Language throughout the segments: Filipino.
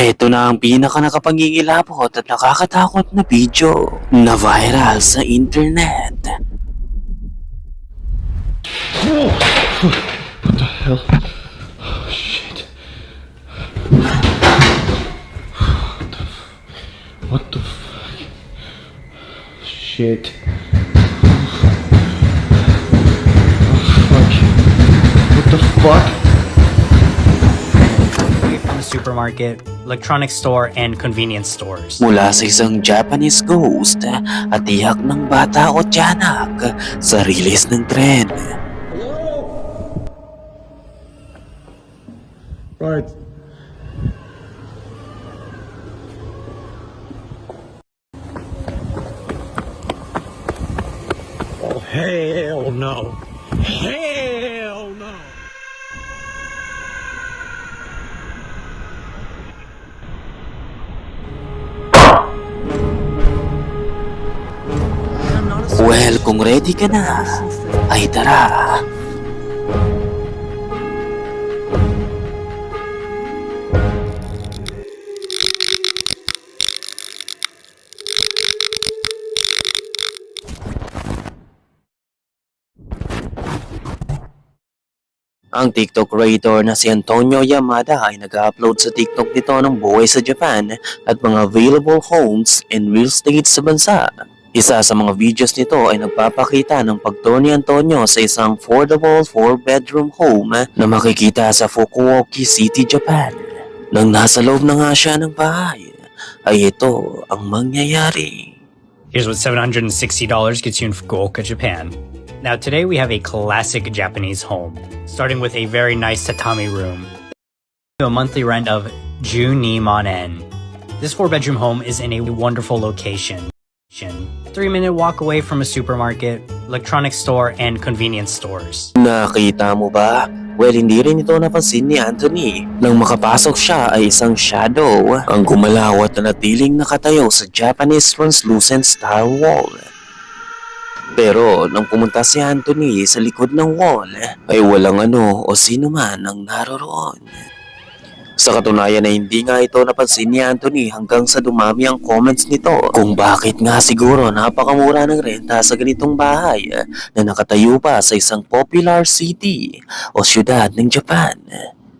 Heto na ang pinaka nakapangingilabot at nakakatakot na video na viral sa internet. What the hell? Oh, shit. What the fuck? Shit. Oh, fuck. What the fuck? from a supermarket, electronics store, and convenience stores. Mula sa isang Japanese ghost at tiyak ng bata o tiyanak sa rilis ng tren. Right. Oh, hell no. Hell kung ready ka na, ay tara. Ang TikTok creator na si Antonio Yamada ay nag-upload sa TikTok nito ng buhay sa Japan at mga available homes and real estate sa bansa. Isa sa mga videos nito ay nagpapakita ng pagtour ni Antonio sa isang affordable 4-bedroom home na makikita sa Fukuoka City, Japan. Nang nasa loob na nga siya ng bahay, ay ito ang mangyayari. Here's what $760 gets you in Fukuoka, Japan. Now, today we have a classic Japanese home, starting with a very nice tatami room. A monthly rent of Junimanen. This four bedroom home is in a wonderful location. Three minute walk away from a supermarket, electronics store, and convenience stores. Nakita mo ba? Well, hindi rin ito napansin ni Anthony. Nang makapasok siya ay isang shadow ang gumalaw at natiling nakatayo sa Japanese translucent style wall. Pero nang pumunta si Anthony sa likod ng wall ay walang ano o sino man ang naroroon. Sa katunayan ay hindi nga ito napansin ni Anthony hanggang sa dumami ang comments nito kung bakit nga siguro napakamura ng renta sa ganitong bahay na nakatayo pa sa isang popular city o syudad ng Japan.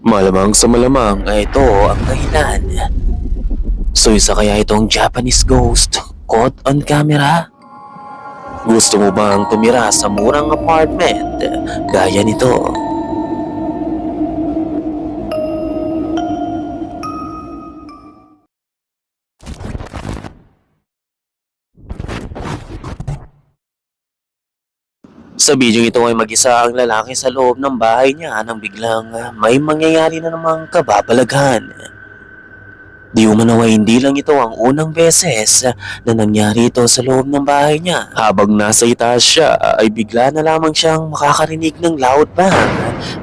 Malamang sa malamang ay ito ang dahilan. So isa kaya itong Japanese ghost caught on camera? Gusto mo bang tumira sa murang apartment gaya nito? Sa video ito ay mag-isa ang lalaki sa loob ng bahay niya nang biglang may mangyayari na namang kababalaghan. Di umano ay hindi lang ito ang unang beses na nangyari ito sa loob ng bahay niya. Habang nasa itaas siya ay bigla na lamang siyang makakarinig ng loud bang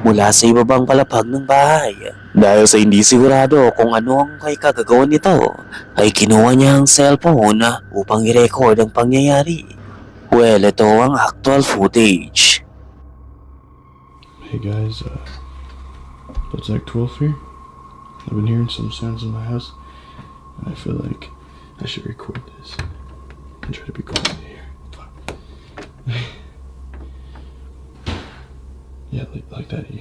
mula sa ibabang palapag ng bahay. Dahil sa hindi sigurado kung ano ang kay kagagawan nito, ay kinuha niya ang cellphone upang i-record ang pangyayari. Well, ito ang actual footage. Hey guys, uh, it's like 12 here. I've been hearing some sounds in my house. and I feel like I should record this and try to be quiet here. Yeah, like, like that. You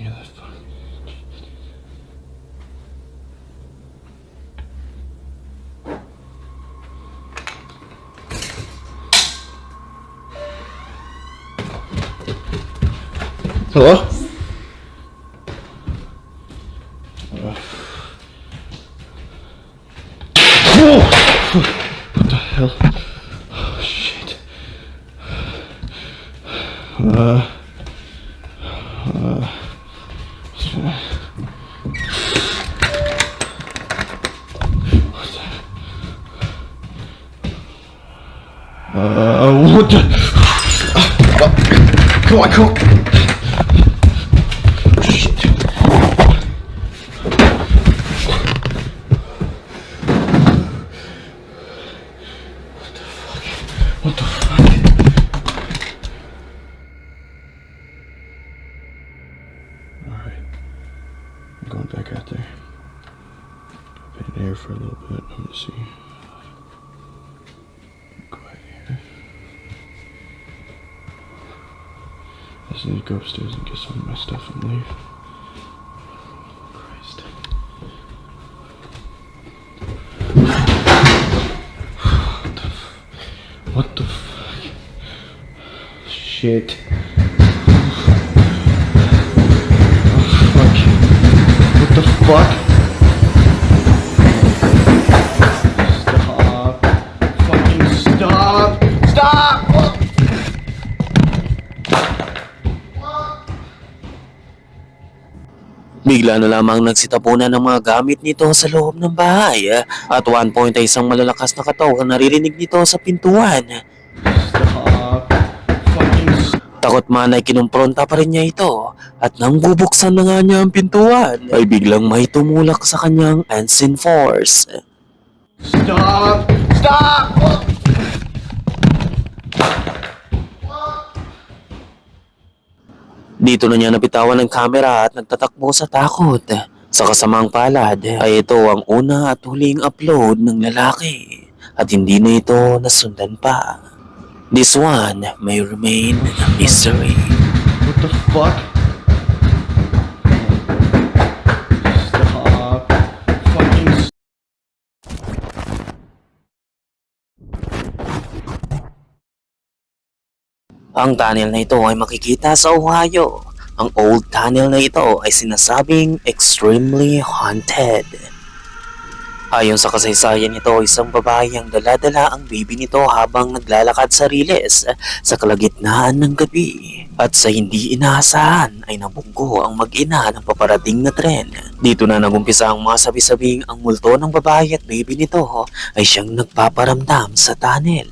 Hello. I'm going back out there. Open here for a little bit. Let me see. Quiet here. I just need to go upstairs and get some of my stuff and leave. Christ. What the fuck? Shit. Bigla na lamang nagsitapunan ng mga gamit nito sa loob ng bahay eh. at one point ay isang malalakas na kataw ang naririnig nito sa pintuan. Takot man ay kinumpronta pa rin niya ito at nang bubuksan na nga niya ang pintuan ay biglang may tumulak sa kanyang unseen force. Stop. Stop. Dito na niya napitawan ng kamera at nagtatakbo sa takot. Sa kasamang palad ay ito ang una at huling upload ng lalaki at hindi na ito nasundan pa. This one may remain a mystery. What the fuck? Ang tunnel na ito ay makikita sa Ohio. Ang old tunnel na ito ay sinasabing extremely haunted. Ayon sa kasaysayan nito, isang babae ang daladala ang baby nito habang naglalakad sa riles sa kalagitnaan ng gabi. At sa hindi inaasahan ay nabunggo ang mag-ina ng paparating na tren. Dito na nagumpisa ang mga sabi-sabing ang multo ng babae at baby nito ay siyang nagpaparamdam sa tunnel.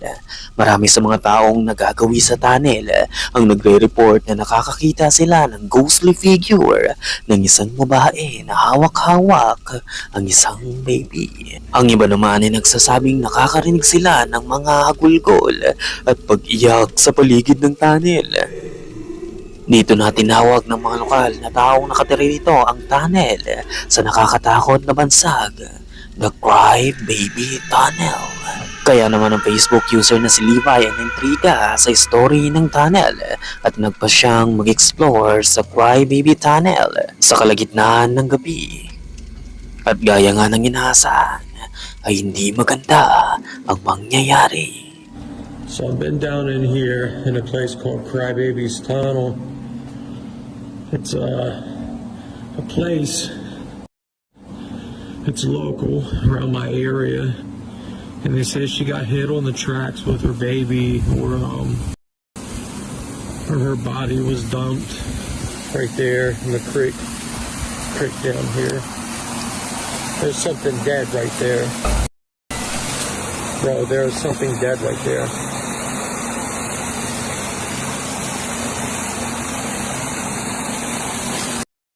Marami sa mga taong nagagawi sa tunnel ang nagre-report na nakakakita sila ng ghostly figure ng isang babae na hawak-hawak ang isang baby. Ang iba naman ay nagsasabing nakakarinig sila ng mga hagulgol at pag-iyak sa paligid ng tunnel. Dito na tinawag ng mga lokal na taong nakatira dito ang tunnel sa nakakatakot na bansag, the Cry Baby Tunnel. Kaya naman ang Facebook user na si Levi ang intriga sa story ng tunnel at nagpa siyang mag-explore sa Cry Baby Tunnel sa kalagitnaan ng gabi. At gaya nga ng inaasahan, ay hindi maganda ang mangyayari. So I've been down in here in a place called Crybaby's Tunnel. It's a, a place. It's local around my area. And they say she got hit on the tracks with her baby or um or her body was dumped right there in the creek creek down here. There's something dead right there. Bro, there's something dead right there.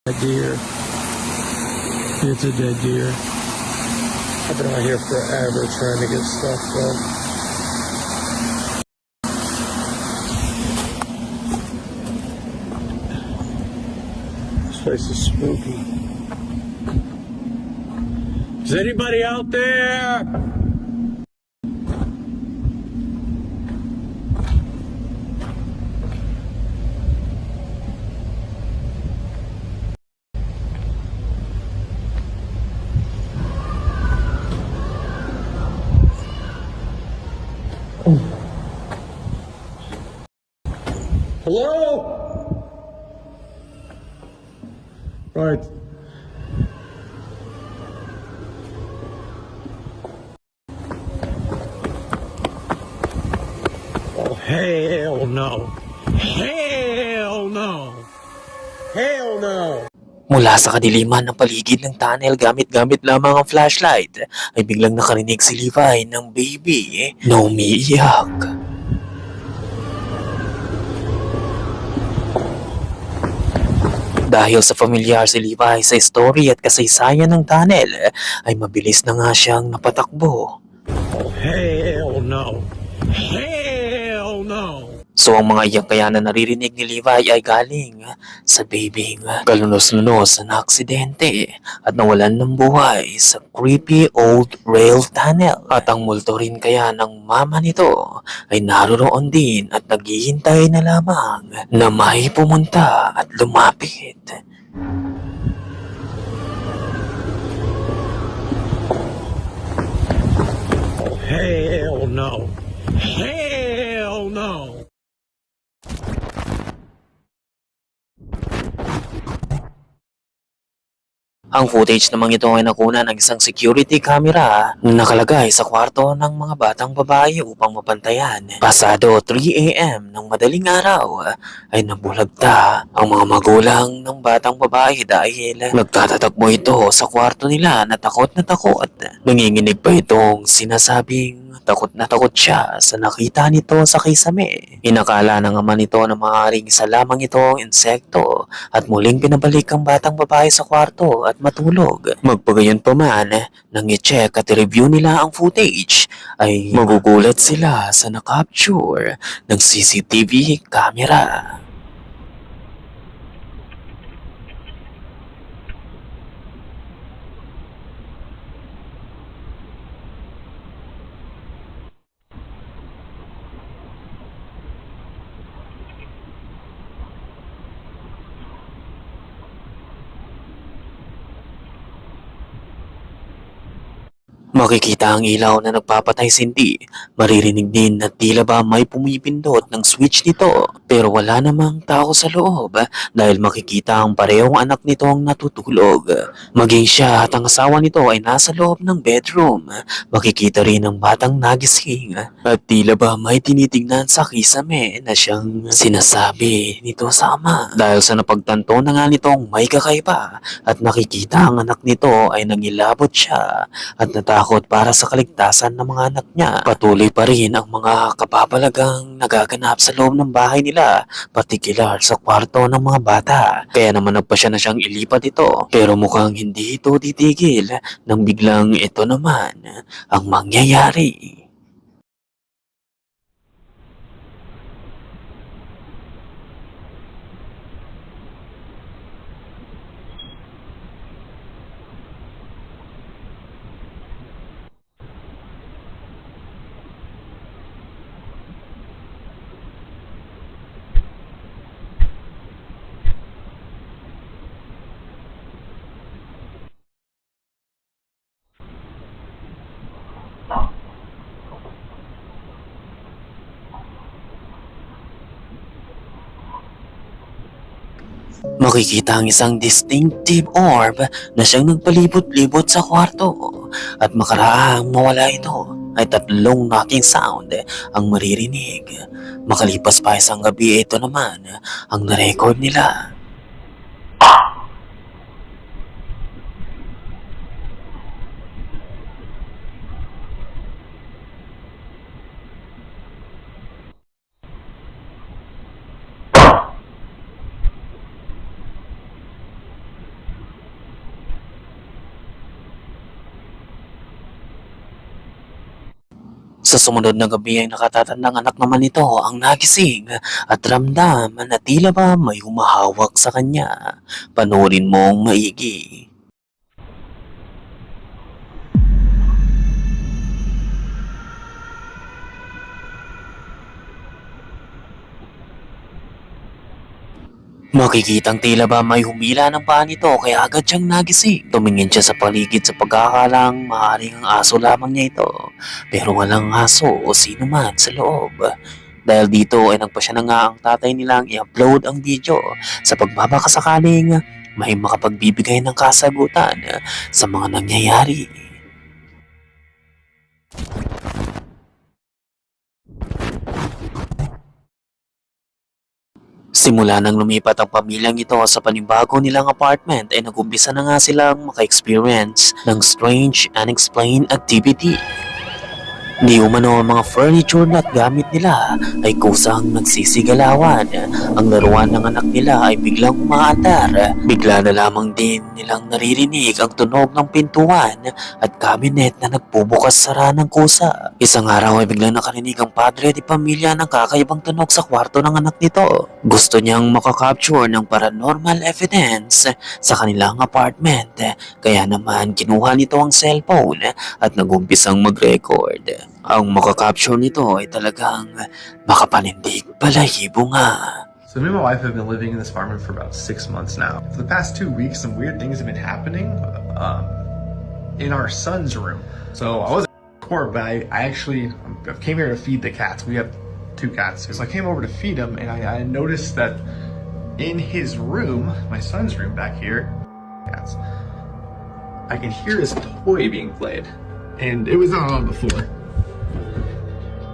A deer. It's a dead deer. I've been out here forever trying to get stuff done. This place is spooky. Is anybody out there? Hello? Right. Oh, hell no. Hell no. Hell no. Mula sa kadiliman ng paligid ng tunnel gamit-gamit lamang ang flashlight ay biglang nakarinig si Levi ng baby na umiiyak. Dahil sa familiar si Levi sa story at kasaysayan ng tunnel ay mabilis na nga siyang napatakbo. Hell no. Hell. So ang mga iyak naririnig ni Levi ay galing sa babing kalunos-lunos na aksidente at nawalan ng buhay sa creepy old rail tunnel. At ang multo rin kaya ng mama nito ay naroroon din at naghihintay na lamang na may pumunta at lumapit. Hell no. Hell no. Ang footage namang ito ay nakuna ng isang security camera na nakalagay sa kwarto ng mga batang babae upang mapantayan. Pasado 3 a.m. ng madaling araw ay nabulagta ang mga magulang ng batang babae dahil nagtatatakbo ito sa kwarto nila na takot na takot. Nanginginig pa itong sinasabing takot na takot siya sa nakita nito sa kisame. Inakala ng ama nito na maaaring isa lamang itong insekto at muling pinabalik ang batang babae sa kwarto at matulog. Magpagayon pa man, nang i-check at i-review nila ang footage, ay magugulat sila sa na-capture ng CCTV camera. Makikita ang ilaw na nagpapatay sindi. Maririnig din na tila ba may pumipindot ng switch nito. Pero wala namang tao sa loob dahil makikita ang parehong anak nitong natutulog. Maging siya at ang asawa nito ay nasa loob ng bedroom. Makikita rin ang batang nagising. At tila ba may tinitingnan sa kisame na siyang sinasabi nito sa ama. Dahil sa napagtanto na nga nitong may kakaiba at nakikita ang anak nito ay nangilabot siya at natakot para sa kaligtasan ng mga anak niya. Patuloy pa rin ang mga kapapalagang nagaganap sa loob ng bahay nila, partikular sa kwarto ng mga bata. Kaya naman nagpa siya na siyang ilipat ito. Pero mukhang hindi ito titigil nang biglang ito naman ang mangyayari. Makikita ang isang distinctive orb na siyang nagpalibot-libot sa kwarto at makaraang mawala ito ay tatlong knocking sound ang maririnig. Makalipas pa isang gabi ito naman ang narecord nila. Sa sumunod na gabi ay nakatatandang anak naman nito ang nagising at ramdam na tila ba may humahawak sa kanya. Panoorin mong maigi. Makikitang tila ba may humila ng paa nito kaya agad siyang nagising. Tumingin siya sa paligid sa pagkakalang maaaring ang aso lamang niya ito. Pero walang aso o sino man sa loob. Dahil dito ay nagpa siya na nga ang tatay nilang i-upload ang video sa pagbabakasakaling may makapagbibigay ng kasagutan sa mga nangyayari. Simula nang lumipat ang pamilyang ito sa panibago nilang apartment ay nagumpisa na nga silang maka-experience ng strange unexplained activity. Di umano ang mga furniture na at gamit nila ay kusang nagsisigalawan. Ang laruan ng anak nila ay biglang umaandar. Bigla na lamang din nilang naririnig ang tunog ng pintuan at cabinet na nagbubukas sara ng kusa. Isang araw ay biglang nakarinig ang padre di pamilya ng kakaibang tunog sa kwarto ng anak nito. Gusto niyang makakapture ng paranormal evidence sa kanilang apartment. Kaya naman kinuha nito ang cellphone at nagumpisang mag-record. Ang nito ay talagang makapanindig nga. So me and my wife have been living in this apartment for about six months now. For the past two weeks, some weird things have been happening um, in our son's room. So I wasn't sure, but I, I actually I came here to feed the cats. We have two cats. So I came over to feed them, and I, I noticed that in his room, my son's room back here, cats, I can hear his toy being played, and it was not on before.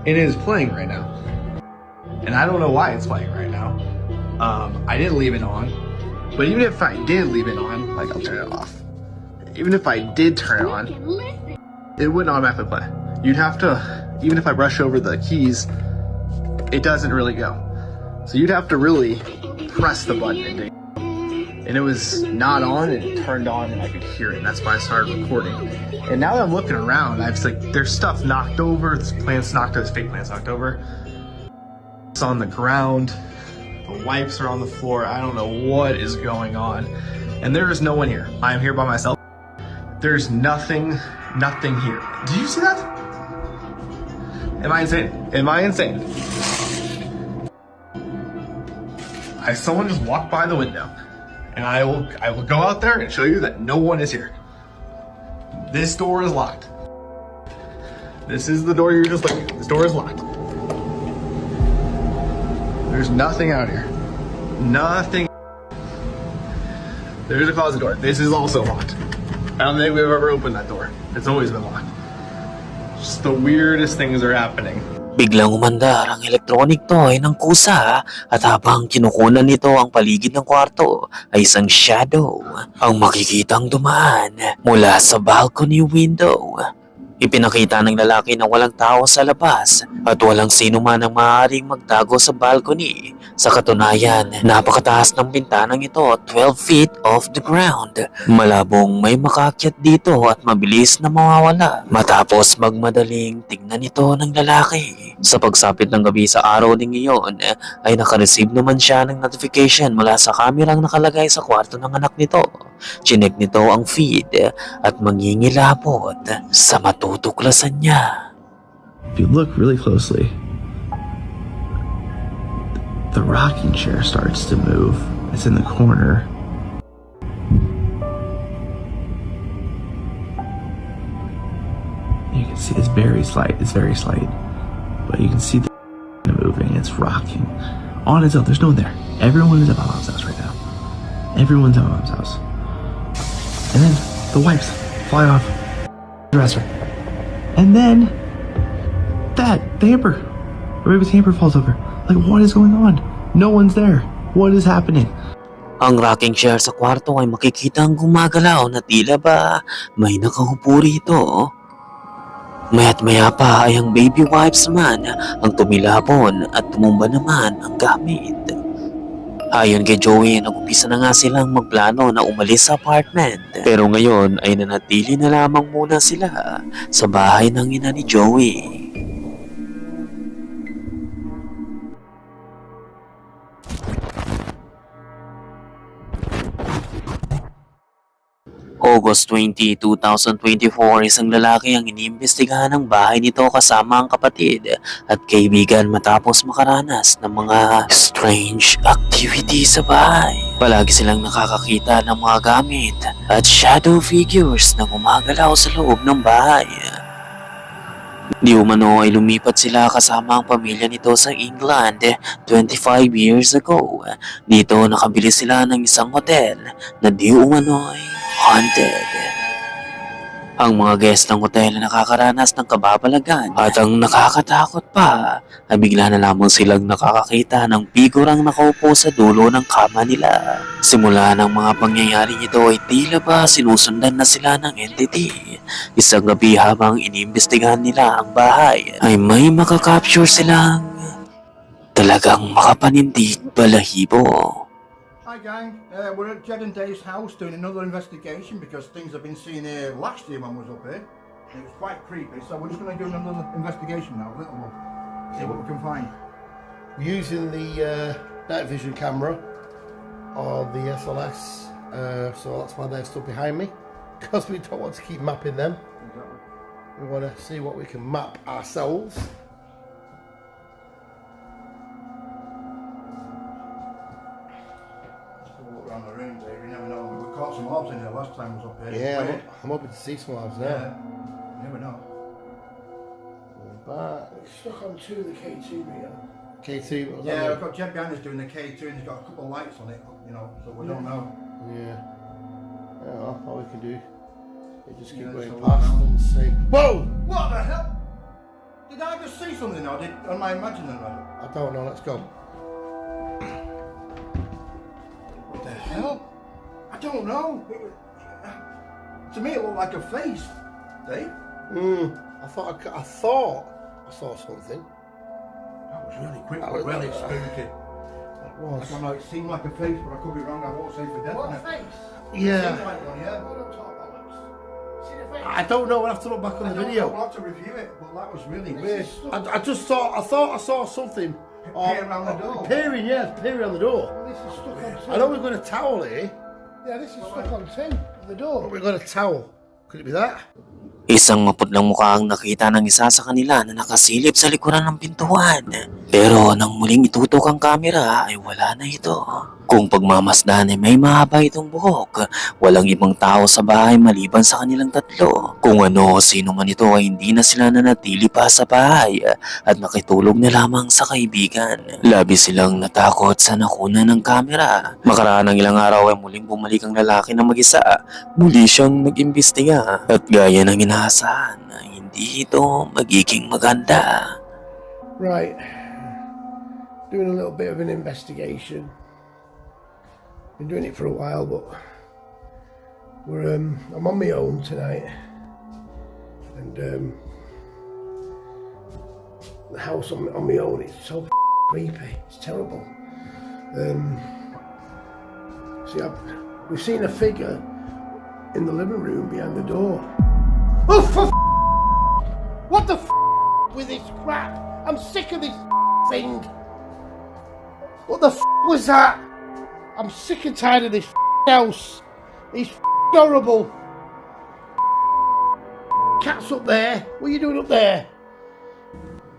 It is playing right now and I don't know why it's playing right now. Um, I didn't leave it on, but even if I did leave it on, like I'll turn it off. Even if I did turn it on, it wouldn't automatically play. You'd have to, even if I brush over the keys, it doesn't really go. So you'd have to really press the button. And, it was not on, and it turned on, and I could hear it. And that's why I started recording. And now that I'm looking around, I've like there's stuff knocked over. This plant's knocked over. Fake plant's knocked over. It's on the ground. The wipes are on the floor. I don't know what is going on. And there is no one here. I am here by myself. There's nothing, nothing here. Do you see that? Am I insane? Am I insane? I someone just walked by the window. And I will I will go out there and show you that no one is here. This door is locked. This is the door you're just looking. This door is locked. There's nothing out here. Nothing. There's a closet door. This is also locked. I don't think we've ever opened that door. It's always been locked. Just the weirdest things are happening. Biglang umandar ang electronic toy ng kusa at habang kinukunan nito ang paligid ng kwarto ay isang shadow ang makikitang dumaan mula sa balcony window. Ipinakita ng lalaki na walang tao sa labas at walang sino man ang maaaring magtago sa balcony. Sa katunayan, napakataas ng bintanang ito 12 feet off the ground. Malabong may makakyat dito at mabilis na mawawala matapos magmadaling tignan ito ng lalaki. Sa pagsapit ng gabi sa araw ding iyon ay nakareceive naman siya ng notification mula sa kamerang nakalagay sa kwarto ng anak nito. Chinek nito ang feed at mangingilabot sa matutuklasan niya. If you look really closely, the rocking chair starts to move. It's in the corner. You can see it's very slight. It's very slight, but you can see the moving. It's rocking on its own. There's no one there. Everyone is at my mom's house right now. Everyone's at my mom's house, and then the wipes fly off the dresser, and then that the hamper, the baby's hamper falls over. Like, what is going on? No one's there. What is happening? Ang rocking chair sa kwarto ay makikitang gumagalaw na tila ba may nakahupo rito. Maya't maya pa ay ang baby wipes naman ang tumilapon at tumumba naman ang gamit. Ayon kay Joey, nag-umpisa na nga silang magplano na umalis sa apartment. Pero ngayon ay nanatili na lamang muna sila sa bahay ng ina ni Joey. August 20, 2024, isang lalaki ang iniimbestigahan ng bahay nito kasama ang kapatid at kaibigan matapos makaranas ng mga strange activity sa bahay. Palagi silang nakakakita ng mga gamit at shadow figures na gumagalaw sa loob ng bahay. Di umano ay lumipat sila kasama ang pamilya nito sa England 25 years ago. Dito nakabili sila ng isang hotel na di umano ay haunted. Ang mga guest ng hotel na nakakaranas ng kababalagan at ang nakakatakot pa ay bigla na lamang silang nakakakita ng figurang nakaupo sa dulo ng kama nila. Simula ng mga pangyayari ito ay tila ba sinusundan na sila ng entity. Isang gabi habang inimbestigahan nila ang bahay ay may makakapture silang talagang makapanindig balahibo. Gang, uh, we're at Jed and Dave's house doing another investigation because things have been seen here last year when we was up here. It was quite creepy, so we're just going to do another investigation now, a little one. See what we can find. using the uh, night vision camera of the SLS. Uh, so that's why they're still behind me because we don't want to keep mapping them. Exactly. We want to see what we can map ourselves. Never know. We caught some orbs in here last time we was up here. Yeah, I'm, Weird. I'm hoping to see some labs Yeah. now. You never know. But Stuck on two of the K2 meter. K2, Yeah, that? we've got Jed behind us doing the K2 and he's got a couple of lights on it, you know, so we don't know. Yeah. Yeah, well, all we can do is just keep Yeah, going so past now- and see. Whoa! What the hell? Did I just see something or did, am I imagining that? I don't know. Let's go. What the hell? I don't know. It to me, it looked like a face. Dave? Hmm. I thought I, c- I thought I saw something. That was really quick, That but was- really spooky. That was. I was. don't know, it seemed like a face, but I could be wrong. I won't say for definite. What a face! Yeah. like one, yeah. Don't talk bollocks. See the face? I don't know. We'll have to look back I on the don't know, video. We'll have to review it, but that was really This weird. I, I just thought I thought I saw something. Peer around the door. Peering, yeah, peering on the door. Well, this is stuck on. I know we've got a towel here, Yeah, this is stuck on two. The door. but we've got a towel. Could it be that? Isang maputlang mukha ang nakita ng isa sa kanila na nakasilip sa likuran ng pintuan. Pero nang muling itutok ang kamera ay wala na ito. Kung pagmamasdan ay may mahaba itong buhok, walang ibang tao sa bahay maliban sa kanilang tatlo. Kung ano sino man ito ay hindi na sila nanatili pa sa bahay at nakitulog na lamang sa kaibigan. Labi silang natakot sa nakuna ng kamera. Makaraan ng ilang araw ay muling bumalik ang lalaki na mag-isa Muli siyang nag-imbestiga at gaya ng inaasahan na hindi ito magiging maganda. Right. Doing a little bit of an investigation. Been doing it for a while, but we're um I'm on my own tonight. And um the house on, on my own, it's so creepy. It's terrible. Um see I've, we've seen a figure in the living room behind the door. Oh for what the with this crap? I'm sick of this thing. What the f- was that? I'm sick and tired of this house. It's horrible. Cat's up there. What are you doing up there?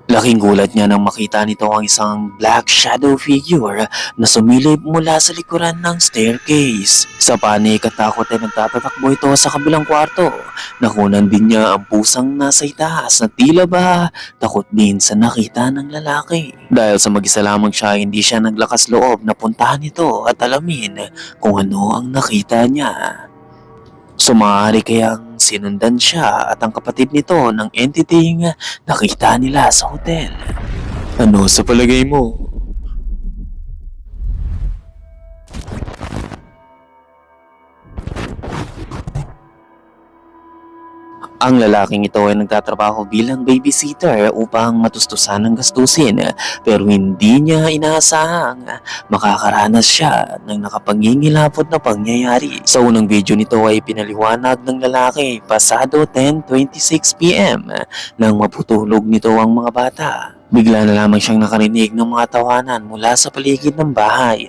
Laking gulat niya nang makita nito ang isang black shadow figure na sumilip mula sa likuran ng staircase. Sa panik at takot ay nagtatatakbo ito sa kabilang kwarto. Nakunan din niya ang pusang nasa itaas na tila ba takot din sa nakita ng lalaki. Dahil sa mag-isa lamang siya, hindi siya naglakas loob na puntahan ito at alamin kung ano ang nakita niya. Sumari kayang sinundan siya at ang kapatid nito ng entity nakita nila sa hotel. Ano sa palagay mo? Ang lalaking ito ay nagtatrabaho bilang babysitter upang matustusan ng gastusin pero hindi niya inaasahang makakaranas siya ng nakapangingilapot na pangyayari. Sa unang video nito ay pinaliwanag ng lalaki pasado 10.26pm nang maputulog nito ang mga bata. Bigla na lamang siyang nakarinig ng mga tawanan mula sa paligid ng bahay.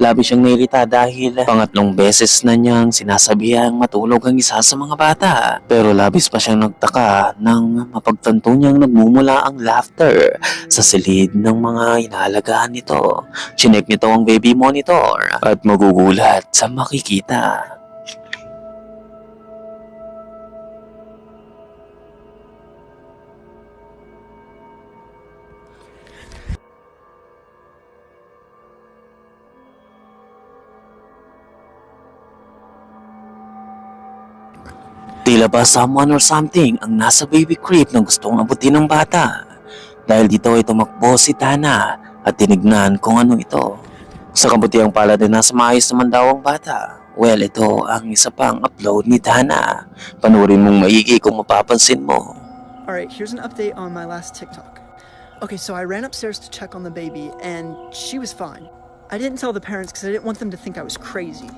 Labi siyang nairita dahil pangatlong beses na niyang sinasabihang matulog ang isa sa mga bata. Pero labis pa siyang nagtaka nang mapagtanto niyang nagmumula ang laughter sa silid ng mga inaalagaan nito. Chinek nito ang baby monitor at magugulat sa makikita. Tila ba someone or something ang nasa baby crib na gustong abutin ng bata. Dahil dito ay tumakbo si Tana at tinignan kung ano ito. Sa kabutiang palad na nasa maayos naman daw ang bata. Well, ito ang isa pang upload ni Tana. Panurin mong maigi kung mapapansin mo. Alright, here's an update on my last TikTok. Okay, so I ran upstairs to check on the baby, and she was fine. I didn't tell the parents because I didn't want them to think I was crazy.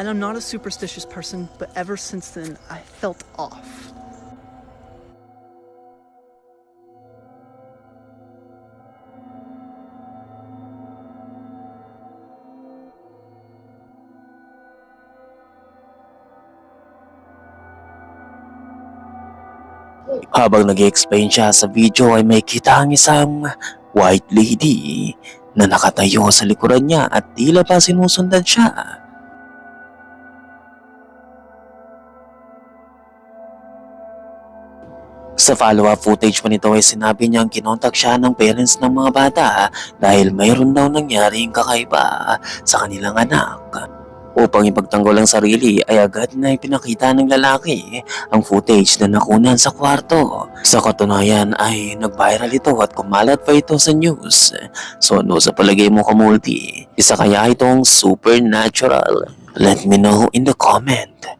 And I'm not a superstitious person, but ever since then, I felt off. Habang nag explain siya sa video ay may kita ang isang white lady na nakatayo sa likuran niya at tila pa sinusundan siya. Sa follow-up footage pa nito ay sinabi niyang kinontak siya ng parents ng mga bata dahil mayroon daw nangyaring kakaiba sa kanilang anak. Upang ipagtanggol ang sarili ay agad na ipinakita ng lalaki ang footage na nakunan sa kwarto. Sa katunayan ay nag-viral ito at kumalat pa ito sa news. So ano sa palagay mo kamulti? Isa kaya itong supernatural? Let me know in the comment.